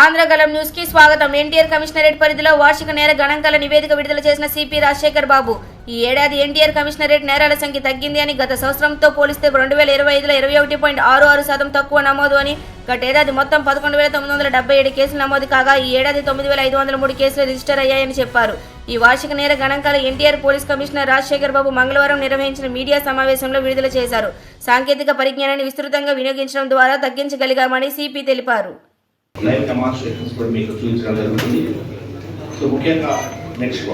ఆంధ్రగలం న్యూస్కి స్వాగతం. ఎన్టీఆర్ కమిషనరేట్ పరిధిలో వార్షిక నేర గణాంకాల నివేదిక విడుదల చేసిన సిపి రాజశేఖర్ బాబు. ఈ ఏడాది ఎన్టీఆర్ కమిషనరేట్ నేరాల సంఖ్య తగ్గింది అని గత సంవత్సరంతో పోలిస్తే రెండు వేల ఇరవై ఐదులో ఇరవై ఒకటి పాయింట్ ఆరు ఆరు శాతం తక్కువ నమోదు అని గత ఏడాది మొత్తం పదకొండు వేల తొమ్మిది వందల డెబ్బై ఏడు కేసులు నమోదు కాగా ఈ ఏడాది తొమ్మిది వేల ఐదు వందల మూడు కేసులు రిజిస్టర్ అయ్యాయని చెప్పారు. ఈ వార్షిక నేర గణాంకాలు NTR police commissioner Rajasekhar Babu మంగళవారం నిర్వహించిన మీడియా సమావేశంలో విడుదల చేశారు. సాంకేతిక పరిజ్ఞానాన్ని విస్తృతంగా వినియోగించడం ద్వారా తగ్గించగలిగామని సిపి తెలిపారు. లైవ్ డెమాన్స్ట్రేషన్స్ కూడా మీకు చూపించడం జరుగుతుంది. సో ముఖ్యంగా నెక్స్ట్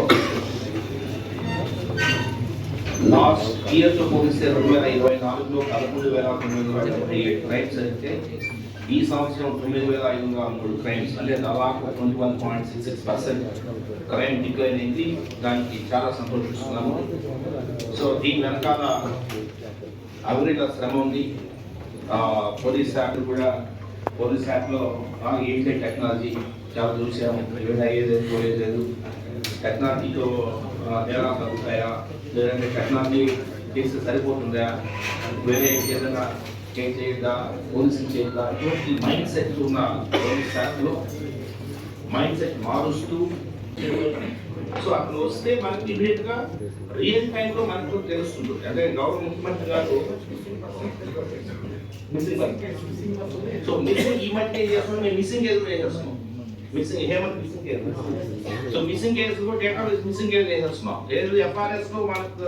లాస్ట్ ఇయర్తో పోలిస్తే రెండు వేల ఇరవై నాలుగులో పదమూడు వేల తొమ్మిది వందల డెబ్బై ఏడు క్రైమ్స్ అయితే ఈ సంవత్సరం తొమ్మిది వేల ఐదు వందల మూడు క్రైమ్స్ అంటే దాదాపు twenty one point six six percent crime decline అయింది. దానికి చాలా సంతోషిస్తున్నాము. సో దీని వెనకాల అవినీత శ్రమ ఉంది. పోలీస్ శాఖ కూడా పోలీస్ శాఖలో ఏంటి టెక్నాలజీ చాలా చూసాము. ఏదైనా అయ్యేది పోయేది టెక్నాలజీతో నేరాలు తగ్గుతాయా? లేదంటే టెక్నాలజీ చేస్తే సరిపోతుందా? వేరే ఏదైనా చేంజ్ చేయొద్దా? పోలీసింగ్ చేయొద్దా? ఇటువంటి మైండ్ సెట్ ఉన్న పోలీస్ శాఖలో మైండ్ సెట్ మారుస్తూ సో అక్కడ వస్తే మనకి ఇమీడియట్గా రియల్ టైంలో మనకు తెలుస్తుంది. అంటే గౌరవ ముఖ్యమంత్రి గారు మిస్సింగ్ సో మిస్సింగ్ ఈ మధ్య ఏం చేస్తున్నాం? మేము మిస్సింగ్ కేసులు వేసేస్తున్నాం missing Hemanth missing case so missing కేసులో డేటా మిస్సింగ్ కేసు వేసేస్తున్నాం లేదు ఎఫ్ఆర్ఎస్లో మనకు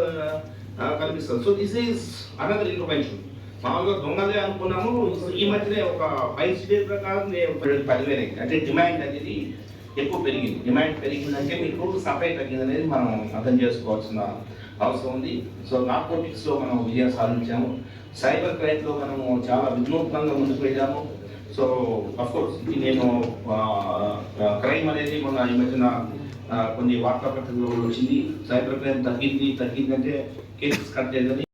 కనిపిస్తుంది. So this is another information మామూలుగా దొంగలే అనుకున్నాము. ఈ మధ్యనే ఒక ఫైవ్ స్టేట్ ప్రకారం పదివేలు అంటే డిమాండ్ అనేది ఎక్కువ పెరిగింది. డిమాండ్ పెరిగిందంటే మీకు సప్లై తగ్గింది అనేది మనం అర్థం చేసుకోవాల్సిన అవసరం ఉంది. సో నార్కోటిక్స్లో మనం విజయం సాధించాము. సైబర్ క్రైమ్లో మనము చాలా వినూత్నంగా ముందుకు వెళ్ళాము. సో అఫ్కోర్స్ ఇది నేను క్రైమ్ అనేది మొన్న ఈ మధ్యన కొన్ని వార్తాపత్రికలు వచ్చింది. సైబర్ క్రైమ్ తగ్గింది తగ్గిందంటే కేసెస్ కట్ చేయదని